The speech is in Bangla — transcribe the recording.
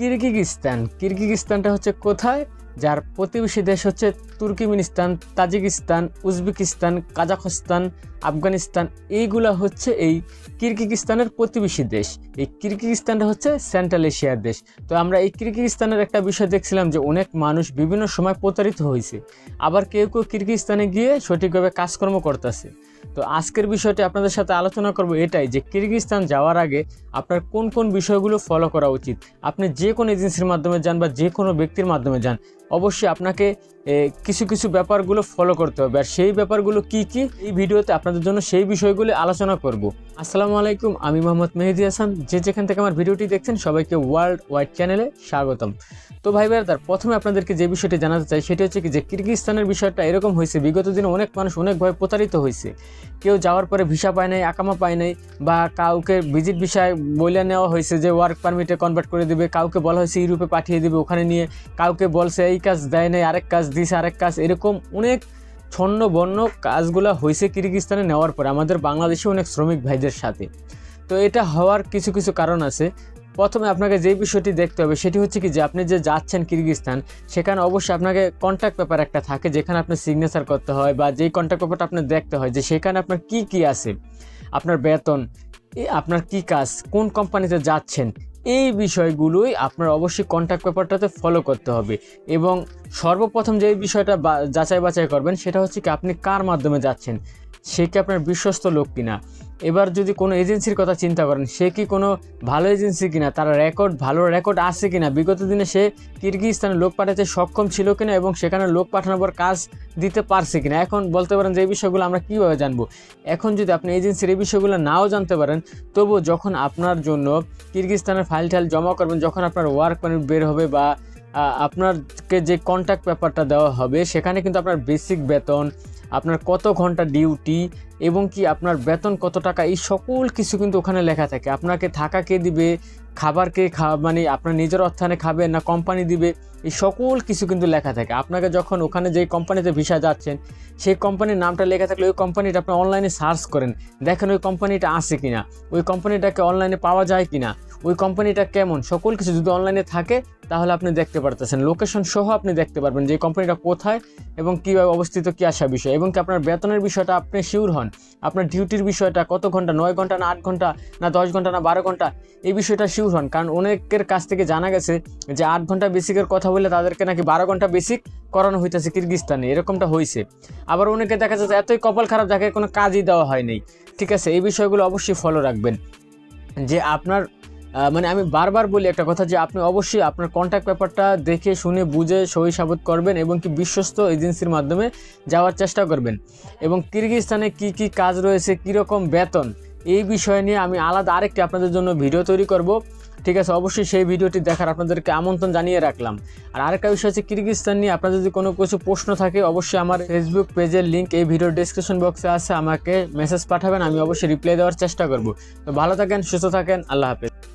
কিরগিজস্তান। কিরগিজস্তানটা হচ্ছে কোথায়? যার প্রতিবেশী দেশ হচ্ছে Turkmenistan, Tajikistan, Uzbekistan, Kazakhstan, Afghanistan. এইগুলা হচ্ছে এই কিরগিজস্তানের প্রতিবেশী দেশ। এই কিরগিজস্তানটা হচ্ছে সেন্ট্রাল এশিয়ার দেশ। তো আমরা এই কিরগিজস্তানের একটা বিষয় দেখছিলাম যে অনেক মানুষ বিভিন্ন সময় প্রতারিত হয়েছে। আবার কেউ কেউ কিরগিজস্তানে গিয়ে সঠিকভাবে কাজকর্ম করতেছে। তো আজকের বিষয়টি আপনাদের সাথে আলোচনা করব এটাই যে কিরগিস্তান যাওয়ার আগে আপনার কোন কোন বিষয়গুলো ফলো করা উচিত? আপনি যে কোনো এজেন্সির মাধ্যমে যান বা যে কোনো ব্যক্তির মাধ্যমে যান অবশ্যই আপনাকে কিছু কিছু ব্যাপারগুলো ফলো করতে হবে। আর সেই ব্যাপারগুলো কি কি, এই ভিডিওতে আপনাদের জন্য সেই বিষয়গুলো আলোচনা করব। আসসালামু আলাইকুম, আমি মোহাম্মদ মেহেদি হাসান। যে যেখান থেকে আমার ভিডিওটি দেখছেন, সবাইকে ওয়ার্ল্ড ওয়াইড চ্যানেলে স্বাগতম। তো ভাই তার প্রথমে আপনাদেরকে যে বিষয়টি জানাতে চাই, সেটি হচ্ছে কি যে কিরগিজস্তানের বিষয়টা এরকম হয়েছে। বিগত দিনে অনেক মানুষ অনেকভাবে প্রতারিত হয়েছে। কেউ যাওয়ার পরে ভিসা পায় নাই আকামা পায় নাই, বা কাউকে ভিজিট বিষয় বলে নেওয়া হয়েছে যে ওয়ার্ক পারমিটে কনভার্ট করে দেবে, কাউকে বলা হয়েছে ইউরোপে পাঠিয়ে দেবে, ওখানে নিয়ে কাউকে বলছে, এই কাজ দেয় নাই, আরেক কাজ দিছে, আরেক কাজ, এরকম অনেক ছন্ন বন্য কাজগুলো হয়েছে কিরগিজস্তানে নেওয়ার পরে, আমাদের বাংলাদেশে অনেক শ্রমিক ভাইদের সাথে। তো এটা হওয়ার কিছু কিছু কারণ আছে। প্রথমে আপনাকে যে বিষয়টি দেখতে হবে, সেটি হচ্ছে কি যে আপনি যে যাচ্ছেন কিরগিজস্তান সেখানে অবশ্যই আপনাকে কন্ট্যাক্ট পেপার একটা থাকে, যেখানে আপনি সিগনেচার করতে হয় বা যেই কন্ট্যাক্ট পেপারটা আপনি দেখতে হয় যে সেখানে আপনার কি কি আছে, আপনার বেতন আপনার কি কাজ, কোন কোম্পানিতে যাচ্ছেন এই বিষয়গুলোই আপনার অবশ্যই কন্ট্যাক্ট পেপারটাতে ফলো করতে হবে। এবং সর্বপ্রথম যে বিষয়টা যাচাই বাছাই করবেন, সেটা হচ্ছে কি আপনি কার মাধ্যমে যাচ্ছেন? সে কি আপনার বিশ্বস্ত লোক কিনা? এবার যদি কোনো এজেন্সির কথা চিন্তা করেন, সে কি কোনো ভালো এজেন্সি কিনা? তার রেকর্ড ভালো রেকর্ড আছে কিনা? বিগত দিনে সে কিরগিজস্তানে লোক পাঠাতে সক্ষম ছিল কিনা এবং সেখানে লোক পাঠানোর পর কাজ দিতে পারছে কিনা? এখন বলতে পারেন যে এই বিষয়গুলো আমরা কীভাবে জানব? এখন যদি আপনি এজেন্সির এই বিষয়গুলো নাও জানতে পারেন, তবুও যখন আপনার জন্য কিরগিজস্তানের ফাইল টাইল জমা করবেন, যখন আপনার ওয়ার্ক পারমিট বের হবে বা আপনারকে যে কন্ট্যাক্ট পেপারটা দেওয়া হবে, সেখানে কিন্তু আপনার বেসিক বেতন, আপনার কত ঘণ্টা ডিউটি এবং কি আপনার বেতন কত টাকা, এই সকল কিছু কিন্তু ওখানে লেখা থাকে। আপনাকে থাকা কে দিবে, খাবার কে খা মানে আপনার নিজের অর্থানে খাবে না কোম্পানি দিবে, এই সকল কিছু কিন্তু লেখা থাকে। আপনাকে যখন ওখানে যেই কোম্পানিতে ভিসা যাচ্ছেন, সেই কোম্পানির নামটা লেখা থাকলে ওই কোম্পানিটা আপনি অনলাইনে সার্চ করেন। দেখেন ওই কোম্পানিটা আছে কিনা, ওই কোম্পানিটাকে অনলাইনে পাওয়া যায় কিনা। ওই কোম্পানিটা কেমন? সকল কিছু যদি অনলাইনে থাকে, তাহলে আপনি দেখতে পারতেছেন। লোকেশন সহ আপনি দেখতে পারবেন যে কোম্পানিটা কোথায় এবং কীভাবে অবস্থিত, কী আসা বিষয়। এবং কি আপনার বেতনের বিষয়টা আপনি শিওর হন? আপনার ডিউটির বিষয়টা কত ঘণ্টা? নয় ঘণ্টা না আট ঘণ্টা? না দশ ঘণ্টা? না বারো ঘণ্টা? এই বিষয়টা শিওর হন। কারণ অনেকের কাছ থেকে জানা গেছে যে আট ঘণ্টা বেসিকের কথা বললে তাদেরকে নাকি বারো ঘণ্টা বেসিক করানো হইতেছে কিরগিস্তানে। এরকমটা হয়েছে আবার অনেকে দেখা যাচ্ছে এতই কপাল খারাপ, যাকে কোনো কাজই দেওয়া হয়নি ঠিক আছে, এই বিষয়গুলো অবশ্যই ফলো রাখবেন। যে আপনার মানে আমি বারবার বলি একটা কথা যে আপনি অবশ্যই আপনার কন্ট্যাক্ট পেপারটা দেখে শুনে, বুঝে, সই সাবুত করবেন এবং কি বিশ্বস্ত এজেন্সির মাধ্যমে যাওয়ার চেষ্টা করবেন। এবং কিরগিজস্তানে কি কি কাজ রয়েছে, কীরকম বেতন, এই বিষয় নিয়ে আমি আলাদা আরেকটি আপনাদের জন্য ভিডিও তৈরি করব। ঠিক আছে, অবশ্যই সেই ভিডিওটি দেখার আপনাদেরকে আমন্ত্রণ জানিয়ে রাখলাম। আর আরেকটা বিষয় হচ্ছে কিরগিজস্তান নিয়ে আপনার যদি কোনো কিছু প্রশ্ন থাকে, অবশ্যই আমার ফেসবুক পেজের লিঙ্ক এই ভিডিওর ডিসক্রিপশন বক্সে আছে, আমাকে মেসেজ পাঠাবেন, আমি অবশ্যই রিপ্লাই দেওয়ার চেষ্টা করব। তো ভালো থাকেন, সুস্থ থাকেন, আল্লাহ হাফেজ।